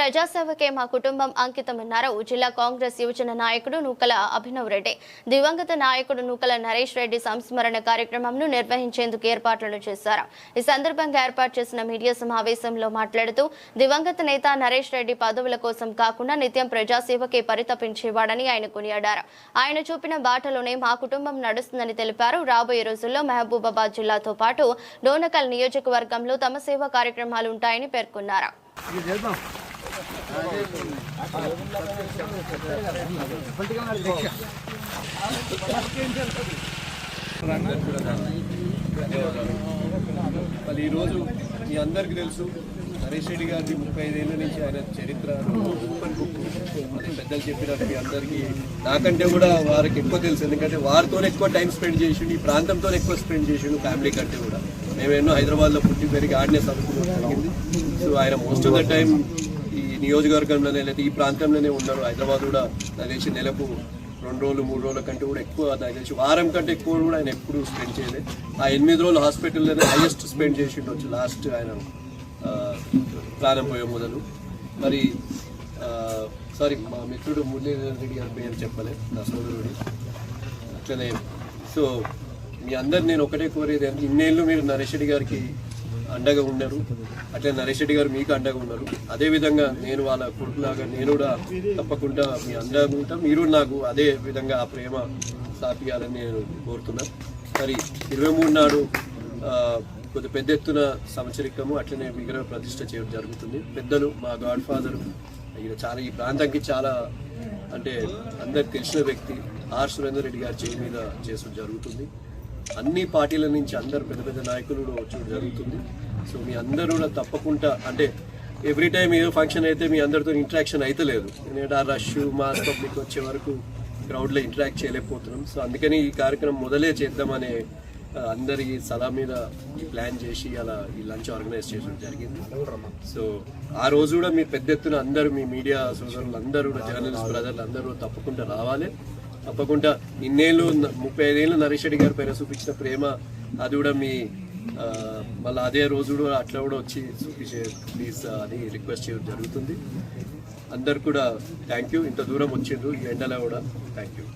ప్రజాసేవకే మా కుటుంబం అంకితమన్నారు? జిల్లా కాంగ్రెస్ యువజన నాయకుడు నూకల అభినవ్ రెడ్డి. దివంగత నాయకుడు నూకల నరేష్ రెడ్డి సంస్మరణ కార్యక్రమంను నిర్వహించేందుకు ఏర్పాట్లను చేశారు. ఈ సందర్భంగా ఏర్పాటు చేసిన మీడియా సమావేశంలో మాట్లాడుతూ దివంగత నేత నరేష్ రెడ్డి పదవుల కోసం కాకుండా నిత్యం ప్రజాసేవకే పరితపించేవాడని ఆయన కొనియాడారు. ఆయన చూపిన బాటలోనే మా కుటుంబం నడుస్తుందని తెలిపారు. రాబోయే రోజుల్లో మహబూబాబాద్ జిల్లాతో పాటు డోనకల్ నియోజకవర్గంలో తమ సేవా కార్యక్రమాలు ఉంటాయని పేర్కొన్నారు. మళ్ళీ ఈరోజు మీ అందరికీ తెలుసు హరీష్ రెడ్డి గారిది ముప్పై ఐదేళ్ళ నుంచి ఆయన చరిత్ర అది పెద్దలు చెప్పినట్టు మీ అందరికీ. నాకంటే కూడా వారికి ఎక్కువ తెలుసు ఎందుకంటే వారితో ఎక్కువ టైం స్పెండ్ చేసిండు ఈ ప్రాంతంతో ఎక్కువ స్పెండ్ చేసిండు ఫ్యామిలీ కంటే కూడా. మేము ఎన్నో హైదరాబాద్లో పుట్టి పెరిగి ఆడనే చదువుకోవడం జరిగింది. సో ఆయన మోస్ట్ ఆఫ్ ద టైం నియోజకవర్గంలోనే లేదా ఈ ప్రాంతంలోనే ఉన్నారు హైదరాబాద్ కూడా నాకు తెలిసి నెలకు రెండు రోజులు మూడు రోజుల కంటే కూడా ఎక్కువ నాకు తెలిసి వారం కంటే ఎక్కువ కూడా ఆయన ఎప్పుడు స్పెండ్ చేయలేదు. ఆ ఎనిమిది రోజులు హాస్పిటల్లోనే హైయెస్ట్ స్పెండ్ చేసిండొచ్చు లాస్ట్ ఆయన ప్రాణం పోయే మొదలు. మరి సారీ మా మిత్రుడు మురళీధర్ రెడ్డి గారి పేరు చెప్పలే నా సోదరుడి. అట్లనే సో మీ అందరు నేను ఒకటే కోరేది అంటే ఇన్నేళ్ళు మీరు నరేష్ రెడ్డి గారికి అండగా ఉన్నారు. అట్లే నరేష్ రెడ్డి గారు మీకు అండగా ఉన్నారు. అదే విధంగా నేను వాళ్ళ కొడుకులాగా నేను కూడా తప్పకుండా మీ అండగా ఉంటా. మీరు నాకు అదే విధంగా ఆ ప్రేమ స్థాపించాలని నేను కోరుతున్నా. మరి ఇరవై మూడు నాడు కొద్ది పెద్ద ఎత్తున సంవత్సరికము అట్లనే విగ్రహ ప్రతిష్ట చేయడం జరుగుతుంది. పెద్దలు మా గాడ్ ఫాదర్ ఈయన చాలా ఈ ప్రాంతానికి చాలా అంటే అందరికి తెలిసిన వ్యక్తి ఆర్ సురేందర్ రెడ్డి గారి చేయి మీద చేసడం జరుగుతుంది. అన్ని పార్టీల నుంచి అందరు పెద్ద పెద్ద నాయకులు కూడా వచ్చడం జరుగుతుంది. సో మీ అందరూ కూడా తప్పకుండా అంటే ఎవ్రీ టైం ఏదో ఫంక్షన్ అయితే మీ అందరితో ఇంటరాక్షన్ అయితే లేదు. ఎందుకంటే ఆ రష్ మాస్ పబ్లిక్ వచ్చే వరకు క్రౌడ్లో ఇంటరాక్ట్ చేయలేకపోతున్నాం. సో అందుకని ఈ కార్యక్రమం మొదలే చేద్దామనే అందరి సలహా మీద ఈ ప్లాన్ చేసి అలా ఈ లంచ్ ఆర్గనైజ్ చేయడం జరిగింది. సో ఆ రోజు కూడా మీ పెద్ద ఎత్తున అందరూ మీ మీడియా సోదరులు అందరూ కూడా జర్నలిస్ట్ బ్రదర్లు అందరూ తప్పకుండా రావాలి. తప్పకుండా ఇన్నేళ్ళు ముప్పై ఐదేళ్ళు నరేష్ రెడ్డి గారి పైన చూపించిన ప్రేమ అది కూడా మీ మళ్ళీ అదే రోజు కూడా అట్లా కూడా వచ్చి చూపించే ప్లీజ్ అని రిక్వెస్ట్ చేయడం జరుగుతుంది. అందరు కూడా థ్యాంక్ యూ. ఇంత దూరం వచ్చిండ్రు. ఈ ఎండలో కూడా థ్యాంక్ యూ.